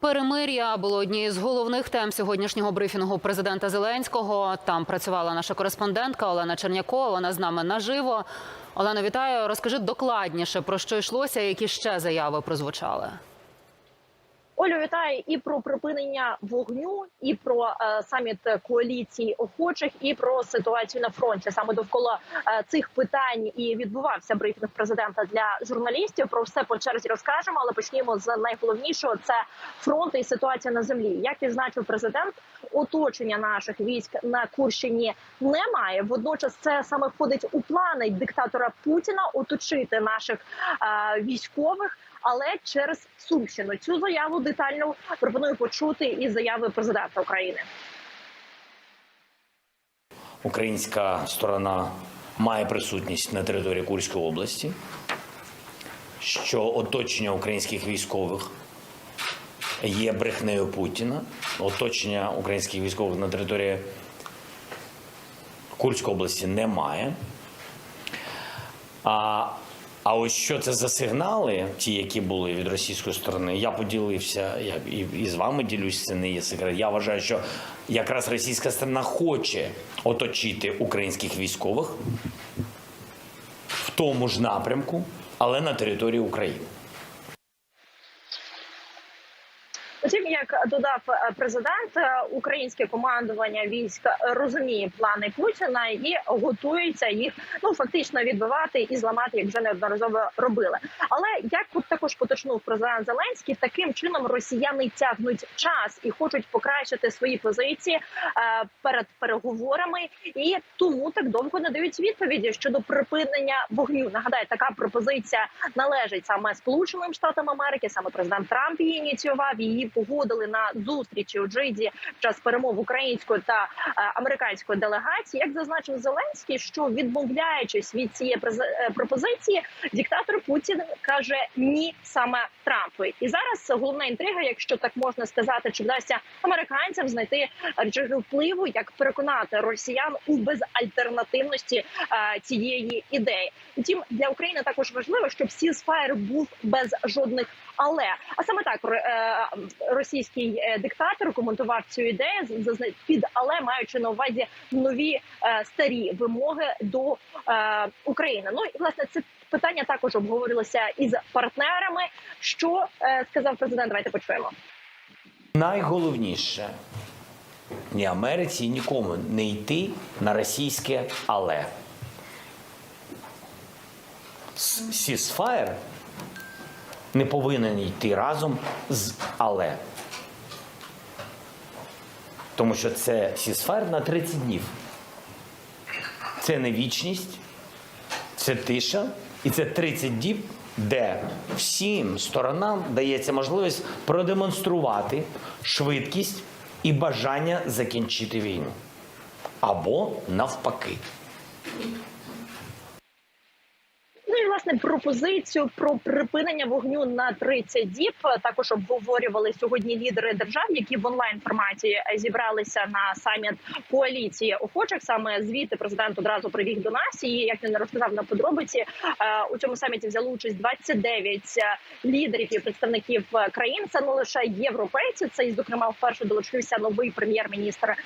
Перемир'я було однією з головних тем сьогоднішнього брифінгу президента Зеленського. Там працювала наша кореспондентка Олена Чернякова. Вона з нами наживо. Олена, вітаю. Розкажи докладніше про що йшлося, які ще заяви прозвучали. Олю, вітаю і про припинення вогню, і про е, саміт коаліції охочих, і про ситуацію на фронті. Саме довкола е, цих питань і відбувався брифінг президента для журналістів. Про все по черзі розкажемо, але почнімо з найголовнішого: це фронт і ситуація на землі. Як відзначив президент, оточення наших військ на Курщині немає. Водночас це саме входить у плани диктатора Путіна оточити наших е, військових але через Сумщину. Цю заяву детально пропоную почути із заяви президента України. Українська сторона має присутність на території Курської області, що оточення українських військових є брехнею Путіна. Оточення українських військових на території Курської області немає. А, а ось що це за сигнали, ті, які були від російської сторони, я поділився я і, і з вами ділюсь, це не є секрет. Я вважаю, що якраз російська сторона хоче оточити українських військових в тому ж напрямку, але на території України. Утім, як додав е, президент, е, українське командування військ розуміє плани Путіна і готується їх ну фактично відбивати і зламати, як вже неодноразово робили. Але як також поточнув президент Зеленський, таким чином росіяни тягнуть час і хочуть покращити свої позиції е, перед переговорами, і тому так довго не дають відповіді щодо припинення вогню. Нагадаю, така пропозиція належить саме Сполученим Штатам Америки. Саме президент Трамп її ініціював. Її погодили на зустрічі у Джиді в час перемов української та е, американської делегації. Як зазначив Зеленський, що відмовляючись від цієї е, пропозиції, диктатор Путін каже ні саме Трампу. І зараз головна інтрига, якщо так можна сказати, чи вдасться американцям знайти речаги впливу, як переконати росіян у безальтернативності е, цієї ідеї. Втім, для України також важливо, щоб сізфайр був без жодних але. А саме так е, російський е, диктатор коментував цю ідею під але маючи на увазі нові е, старі вимоги до е, України. Ну і власне це питання також обговорилося із партнерами. Що сказав президент? Давайте почуємо. Найголовніше ні Америці, нікому не йти на російське але. Сісфаєр не повинен йти разом з але. Тому що це сісфаєр на 30 днів. Це не вічність, це тиша, і це 30 діб, де всім сторонам дається можливість продемонструвати швидкість і бажання закінчити війну. Або навпаки. Власне пропозицію про припинення вогню на 30 діб також обговорювали сьогодні лідери держав, які в онлайн форматі зібралися на саміт коаліції охочих. Саме звідти президент одразу привіг до нас. І як він розказав на подробиці, е, у цьому саміті взяли участь 29 лідерів і представників країн. Це не лише європейці, це і зокрема вперше долучився новий прем'єр-міністр е,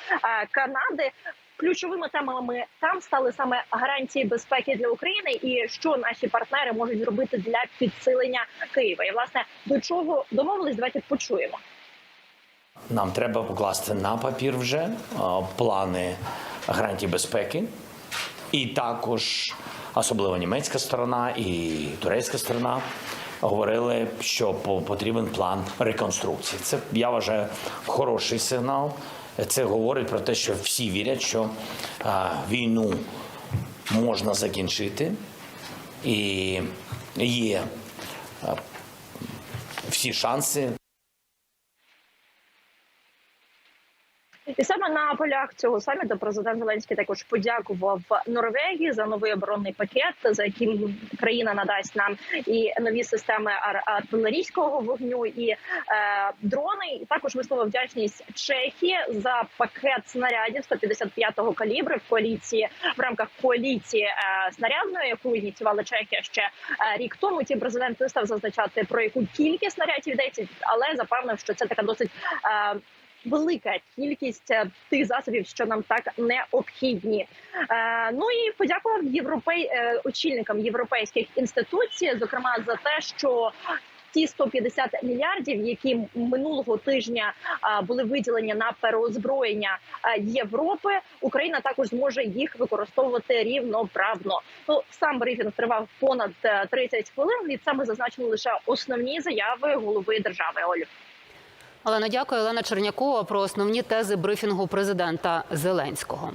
Канади. Ключовими темами там стали саме гарантії безпеки для України і що наші партнери можуть зробити для підсилення Києва. І власне до чого домовились, давайте почуємо. Нам треба покласти на папір вже е, плани гарантій безпеки, і також, особливо німецька сторона і турецька сторона, говорили, що по- потрібен план реконструкції. Це я вважаю хороший сигнал. Це говорить про те, що всі вірять, що війну можна закінчити, і є всі шанси І саме на полях цього саміту президент Зеленський також подякував Норвегії за новий оборонний пакет, за яким країна надасть нам і нові системи ар- артилерійського вогню, і е, дрони. І також висловив вдячність Чехії за пакет снарядів 155-го калібру в коаліції в рамках коаліції е, снарядної, яку ініціювала Чехія ще е, рік тому. Ті президент не став зазначати про яку кількість снарядів йдеться, але запевнив, що це така досить. Е, велика кількість е, тих засобів, що нам так необхідні. Е, ну і подякував європей е, очільникам європейських інституцій, зокрема за те, що Ті 150 мільярдів, які минулого тижня були виділені на переозброєння Європи, Україна також зможе їх використовувати рівноправно. Ну сам брифінг тривав понад е, 30 хвилин. І ми зазначили лише основні заяви голови держави. Олю. Олена, дякую. Олена Чернякова про основні тези брифінгу президента Зеленського.